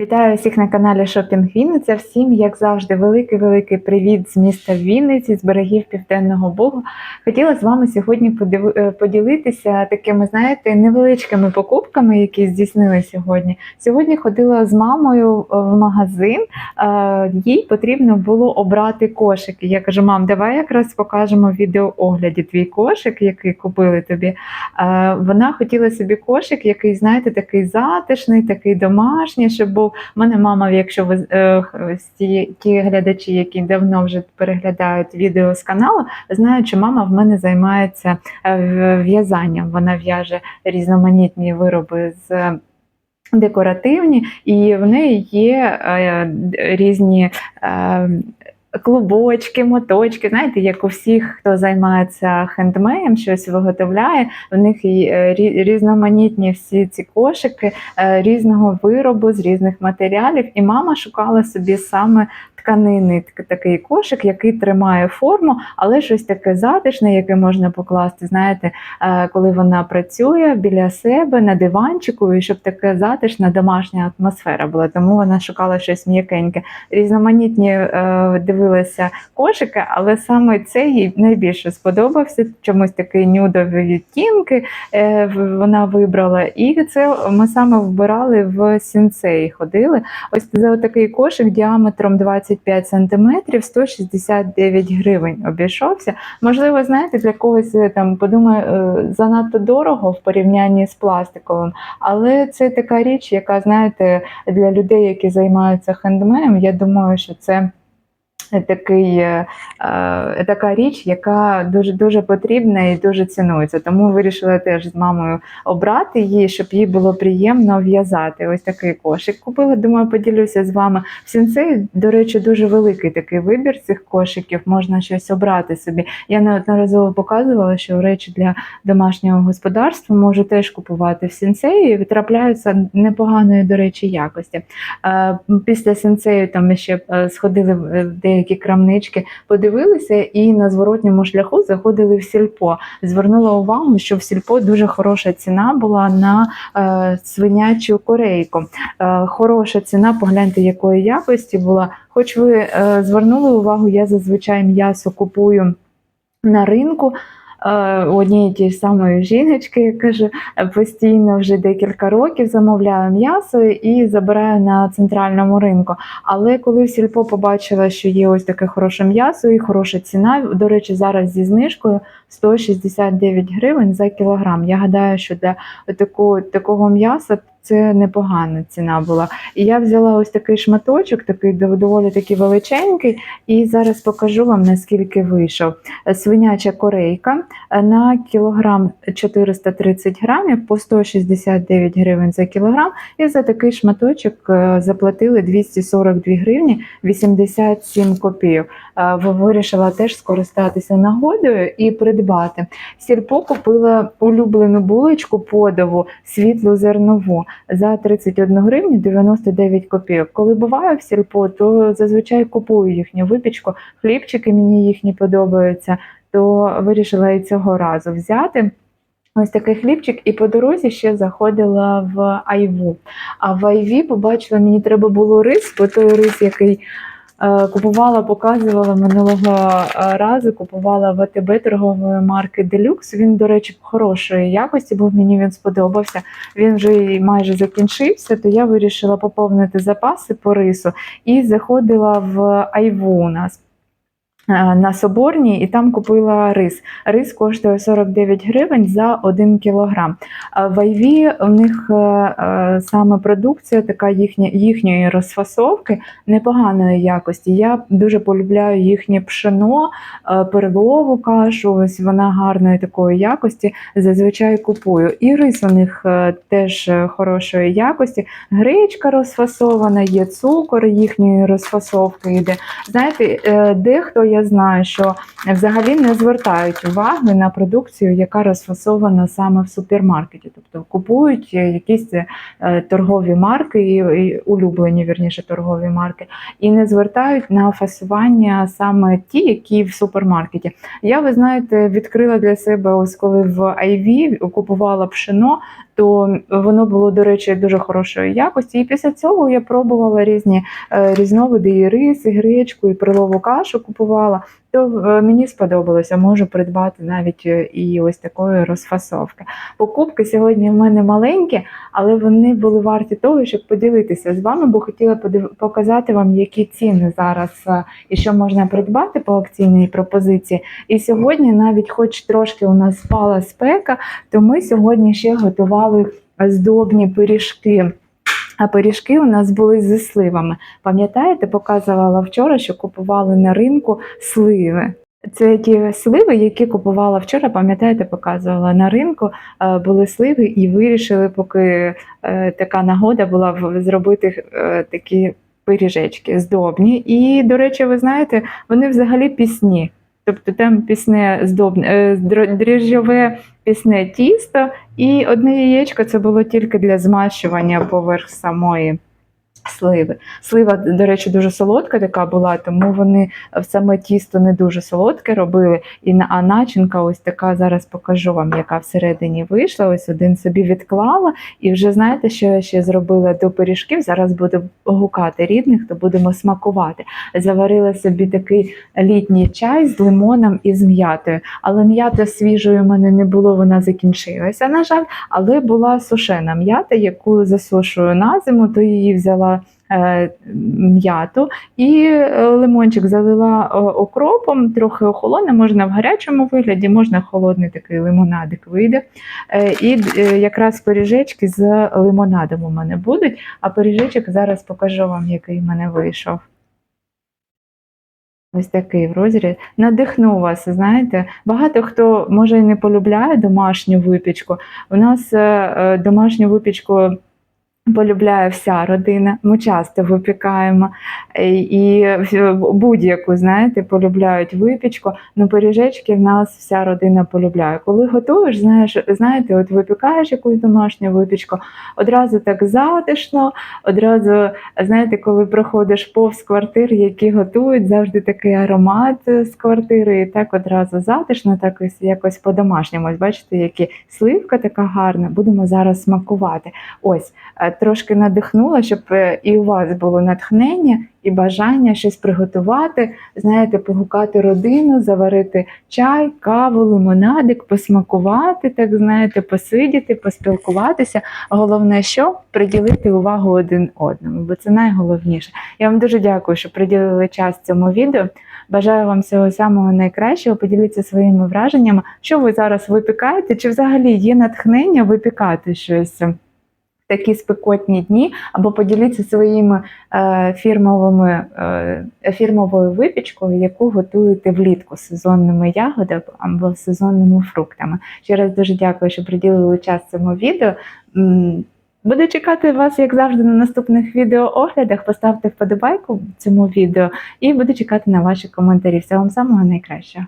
Вітаю всіх на каналі Шопінг Вінниця. Всім, як завжди, великий-великий привіт з міста Вінниці, з берегів Південного Бугу. Хотіла з вами сьогодні е, поділитися такими, знаєте, невеличкими покупками, які здійснили сьогодні. Сьогодні ходила з мамою е, в магазин. е, Їй потрібно було обрати кошики. Я кажу, мам, давай якраз покажемо в відеоогляді твій кошик, який купили тобі. Вона хотіла собі кошик, який, знаєте, такий затишний, такий домашній, щоб. У мене мама, якщо ви е, ті, ті глядачі, які давно вже переглядають відео з каналу, знають, що мама в мене займається е, в'язанням. Вона в'яже різноманітні вироби з. е, Декоративні, і в неї є е, різні е, клубочки, моточки. Знаєте, як у всіх, хто займається хендмеєм, щось виготовляє, в них і е, рі- різноманітні всі ці кошики е, різного виробу з різних матеріалів. І мама шукала собі саме тканини, такий кошик, який тримає форму, але щось таке затишне, яке можна покласти. Знаєте, е, коли вона працює біля себе на диванчику, і щоб така затишна домашня атмосфера була. Тому вона шукала щось м'якеньке. Різноманітні е, дивилася кошики, але саме цей їй найбільше сподобався. Чомусь такий нюдові відтінки е, вона вибрала. І це ми саме вбирали в сінцеї. Ходили. Ось за такий кошик діаметром 25 см 169 гривень обійшовся. Можливо, знаєте, для когось е, там подумає е, занадто дорого в порівнянні з пластиковим, але це така річ, яка знаєте, для людей, які займаються хендмеєм, я думаю, що це. Такий, е, е, така річ, яка дуже дуже потрібна і дуже цінується. Тому вирішила теж з мамою обрати її, щоб їй було приємно в'язати. Ось такий кошик купила. Думаю, поділюся з вами. В сінцеї, до речі, дуже великий такий вибір цих кошиків. Можна щось обрати собі. Я неодноразово показувала, що речі для домашнього господарства можу теж купувати в сінцеї. і Трапляються непоганої, до речі, якості. Е, Після сенсею там ми ще сходили в в деякі крамнички, подивилися і на зворотньому шляху заходили в сільпо. Звернула увагу, що в сільпо дуже хороша ціна була на е, свинячу корейку. Е, хороша ціна, погляньте, якої якості була. Хоч ви е, звернули увагу, я зазвичай м'ясо купую на ринку. Е, однієї тієї самої жіночки, я кажу, е, постійно вже декілька років замовляю м'ясо і забираю на центральному ринку. Але коли сільпо побачила, що є ось таке хороше м'ясо і хороша ціна, до речі, зараз зі знижкою 169 гривень за кілограм. Я гадаю, що для такого, такого м'яса це непогана ціна була. І я взяла ось такий шматочок, такий доволі такий величенький, і зараз покажу вам наскільки вийшов. Свиняча корейка е, на кілограм 430 грамів по 169 гривень за кілограм. І за такий шматочок е, заплатили 242 гривні 87 копійок. Е, Вирішила теж скористатися нагодою і придбати. Сільпо купила улюблену булочку подову світлу зернову за 31 гривню 99 копійок. Коли буваю в сільпо, то зазвичай купую їхню випічку. Хлібчики мені їхні подобаються, то вирішила і цього разу взяти. Ось такий хлібчик, і по дорозі ще заходила в Айву. А в Айві побачила, мені треба було рис, бо той рис, який купувала, показувала минулого е, разу, купувала ВТБ торгової марки Deluxe. Він, до речі, хорошої якості, бо мені він сподобався. Він вже майже закінчився, то я вирішила поповнити запаси по рису і заходила в Айву у нас. Е, На Соборній і там купила рис. Рис коштує 49 гривень за 1 кілограм. В Айві у них е, е, саме продукція така їхня, їхньої розфасовки непоганої якості. Я дуже полюбляю їхнє пшено, перлову кашу. Ось вона гарної такої якості. Зазвичай купую. І рис у них теж хорошої якості. Гречка розфасована, є цукор їхньої розфасовки йде. Знаєте, дехто я знаю, що взагалі не звертають уваги на продукцію, яка розфасована саме в супермаркеті. Тобто купують якісь е, торгові марки, і, улюблені вірніше торгові марки, і не звертають на фасування саме ті, які в супермаркеті. Я, ви знаєте, відкрила для себе ось коли в Айві купувала пшено, то воно було, до речі, дуже хорошої якості. І після цього я пробувала різні е, різновиди і рис, і гречку, і прилову кашу купувала. То е, мені сподобалося, можу придбати навіть е, і ось такої розфасовки. Покупки сьогодні в мене маленькі, але вони були варті того, щоб поділитися з вами, бо хотіла показати вам, які ціни зараз е, і що можна придбати по акційній пропозиції. І сьогодні, навіть хоч трошки у нас спала спека, то ми сьогодні ще готували здобні пиріжки. А пиріжки у нас були зі сливами. Пам'ятаєте, показувала вчора, що купували на ринку сливи. Це ті сливи, які купувала вчора, пам'ятаєте, показувала на ринку, е, були сливи і вирішили, поки е, така нагода була зробити е, такі пиріжечки здобні. І, до речі, ви знаєте, вони взагалі пісні. Тобто там пісне е, дріжджове пісне тісто, і одне яєчко це було тільки для змащування поверх самої сливи. Слива, до речі, дуже солодка така була, тому вони в саме тісто не дуже солодке робили. І а начинка ось така зараз покажу вам, яка всередині вийшла. Ось один собі відклала. І вже знаєте, що я ще зробила до пиріжків. Зараз буду гукати рідних, то будемо смакувати. Заварила собі такий літній чай з лимоном і з м'ятою. Але м'ята свіжої в мене не було, вона закінчилася, на жаль. Але була сушена м'ята, яку засушую на зиму, то її взяла е, м'яту і е, лимончик залила е, окропом, трохи охолоне, можна в гарячому вигляді, можна холодний такий лимонадик вийде. Е, І е, якраз пиріжечки з лимонадом у мене будуть, а пиріжечок зараз покажу вам, який в мене вийшов. Ось такий в розріз. Надихну вас, знаєте. Багато хто може і не полюбляє домашню випічку. У нас е, е, домашню випічку полюбляє вся родина. Ми часто випікаємо Е, і будь-яку, знаєте, полюбляють випічку. Ну, пиріжечки в нас вся родина полюбляє. Коли готуєш, знаєш, знаєте, от випікаєш якусь домашню випічку, одразу так затишно, одразу, знаєте, коли проходиш повз квартир, які готують, завжди такий аромат з квартири, і так одразу затишно, так ось якось по-домашньому. Бачите, які сливка така гарна. Будемо зараз смакувати. Ось е, трошки надихнула, щоб е, і у вас було натхнення і бажання щось приготувати, знаєте, погукати родину, заварити чай, каву, лимонадик, посмакувати, так знаєте, посидіти, поспілкуватися. Головне, що приділити увагу один одному, бо це найголовніше. Я вам дуже дякую, що приділили час цьому відео. Бажаю вам всього самого найкращого. Поділіться своїми враженнями, що ви зараз випікаєте, чи взагалі є натхнення випікати щось. Такі спекотні дні, або поділіться своїми е, фірмовими е, фірмовою випічкою, яку готуєте влітку сезонними ягодами або сезонними фруктами. Ще раз дуже дякую, що приділили час цьому відео. Буду чекати вас, як завжди, на наступних відеооглядах. Поставте вподобайку цьому відео і буду чекати на ваші коментарі. Всього вам самого найкращого.